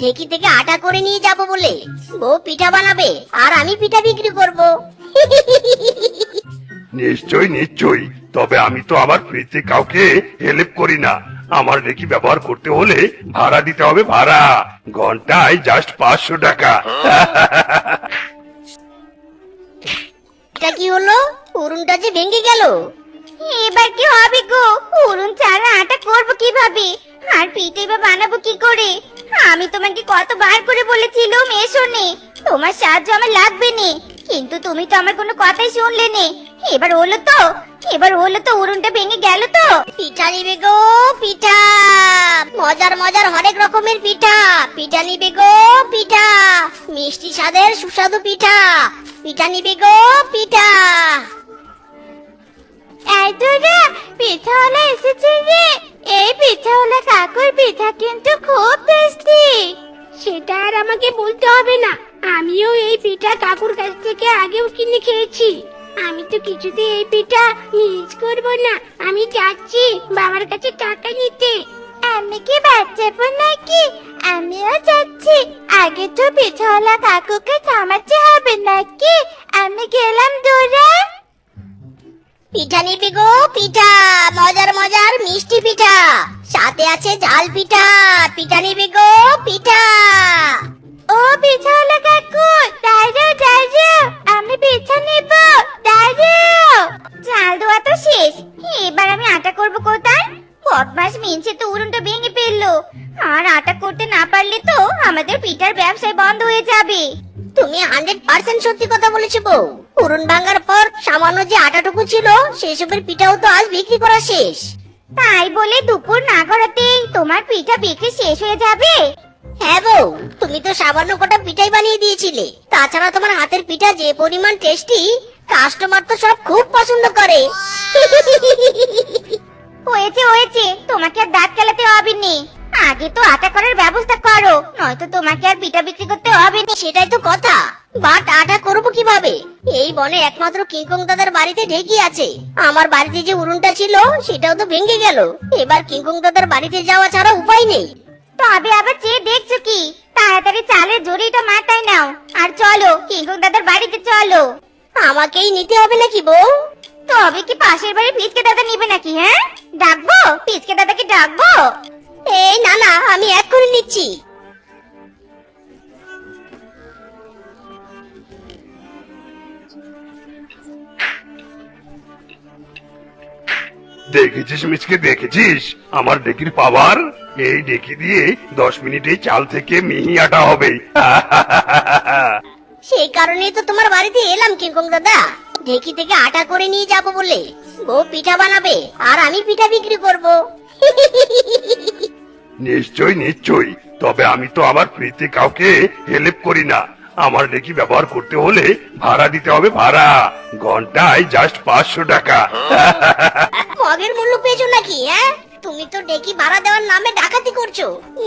ঢেকি থেকে আটা করে নিয়ে যাব বলে বউ পিঠা বানাবে আর আমি পিঠা বিক্রি করব। নিশ্চয়ই নিশ্চয় তবে আমি তো আমার ফ্রিতে কাউকে হেল্প করি না। আমার রেকি ব্যবহার করতে হলে ভাড়া দিতে হবে ভাড়া। ঘন্টায় জাস্ট পাঁচশো টাকা। এটা কি হলো? উরুনটা যে ভেঙে গেল। এবার কি হবে গো? উড়ুন ছাড়া আটা করব কীভাবে? আর পিঠে বা বানাবো কি করে? আমি তোমাকে কতবার করে বলেছিলাম এসো নে তোমার সাহায্য আমার লাগবে নে কিন্তু তুমি তো আমার কোনো কথাই শুনলে নে। এবার হলো তো, এবার হলো তো উড়ুনটা ভেঙে গেল তো। পিঠা নিবে গো, পিঠা। মজার মজার হরেক রকমের পিঠা। পিঠা নিবে গো, পিঠা। মিষ্টি স্বাদের সুস্বাদু পিঠা। পিঠা নিবে গো, পিঠা। এই তোরা পিঠাওয়ালা এসেছে রে। এই পিঠা কাকুর কাছ থেকে আগেও কিনে খেয়েছি। আমি তো কিছুতে এই পিঠা মিস করব না। আমি যাচ্ছি বাবার কাছে টাকা নিতে। আমি কি বাচ্চাবো নাকি? আমিও যাচ্ছি। আগে তো পিঠাওয়ালা কাকুকে থামাতে হবে নাকি? আমি গেলাম দূরে। পিঠা নিবে গো পিঠা। মজার মজার মিষ্টি পিঠা। সাথে আছে ঝাল পিঠা। পিঠা নিবে গো পিঠা। ও পিঠাওয়ালা এবার আমি আটা করব কোথায়? বদমাস মিনছে তো উড়নটা ভেঙে ফেলল। আর আটা করতে না পারলে তো আমাদের পিঠার ব্যবসায় বন্ধ হয়ে যাবে। তুমি হান্ড্রেড পার্সেন্ট সত্যি কথা বলেছ বউ। পুরন ভাঙার পর সামান্য যে আটাটুকু ছিল সেসবের পিঠাও তো আজ বিক্রি করা শেষ। তাই বলে দুপুর না গড়াতেই তোমার পিঠা বিক্রি শেষ হয়ে যাবে? হ্যাঁ বউ তুমি তো সামান্য কটা পিঠাই বানিয়ে দিয়েছিলে। তাছাড়া তোমার হাতের পিঠা যে পরিমাণ টেস্টি কাস্টমার তো সব খুব পছন্দ করে। হয়েছে হয়েছে। তোমাকে আর দাঁত কেলাতে হবে নি। আগে তো আটা করার ব্যবস্থা করো নয়তো তোমাকে আর পিঠা বিক্রি করতে হবে না। সেটাই তো কথা। বাট আটা করব কীভাবে? এই বনে একমাত্র কিংকং দাদার বাড়িতে ঢেকি আছে। আমার বাড়িতে যে উড়ুনটা ছিল সেটাও তো ভেঙে গেল। এবার কিংকং দাদার বাড়িতে যাওয়া ছাড়া উপায় নেই। তবে আবার চেয়ে দেখছ কি তাড়াতাড়ি চালের জড়িটা মাথায় নাও। আর চলো কিংকং দাদার বাড়িতে চলো। আমাকেই নিতে হবে নাকি বউ? তবে কি পাশের বাড়ি পিচকে দাদা নিবে নাকি হ্যাঁ? ডাকবো? পিচকে দাদাকে ডাকবো? এই না না আমি এক্ষুনি নিচ্ছি। দেখেছিস মিচকে দেখেছিস? আমার ডেকির পাওয়ার? এই ডেকি দিয়ে দশ মিনিটেই চাল থেকে মিহি আটা হবে। সেই কারণেই তো তোমার বাড়িতে এলাম কিংকং দাদা। ঢেকি থেকে আটা করে নিয়ে যাব বলে। বউ পিঠা বানাবে আর আমি পিঠা বিক্রি করব। নিশ্চয়ই নিশ্চয়ই। তবে আমি তো আমার ফ্রিতে কাউকে হেল্প করি না। আমার ডেকি ব্যবহার করতে হলে ভাড়া দিতে হবে ভাড়া। ঘন্টায় জাস্ট পাঁচশো টাকা। মগের মূল্য পেয়েছ নাকি হ্যাঁ? তুমি তো ডেকি ভাড়া দেওয়ার নামে ডাকাতি করছ।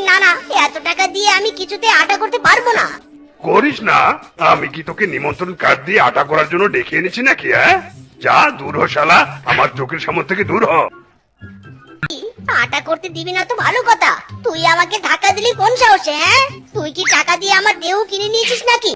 না না এত টাকা দিয়ে আমি কিছুতে আটা করতে পারব না। করিস না। আমি কি তোকে নিমন্ত্রণ কার্ড দিয়ে আটা করার জন্য ডেকে এনেছি নাকি হ্যাঁ? যা, দূর হ, শালা। আমার চোখের সামনে থেকে দূর হ। আটা করতে দিবি না তো ভালো কথা। তুই আমাকে ধাক্কা দিলি কোন সাহসে হ্যাঁ? তুই কি টাকা দিয়ে আমার দেহ কিনে নিয়েছিস নাকি?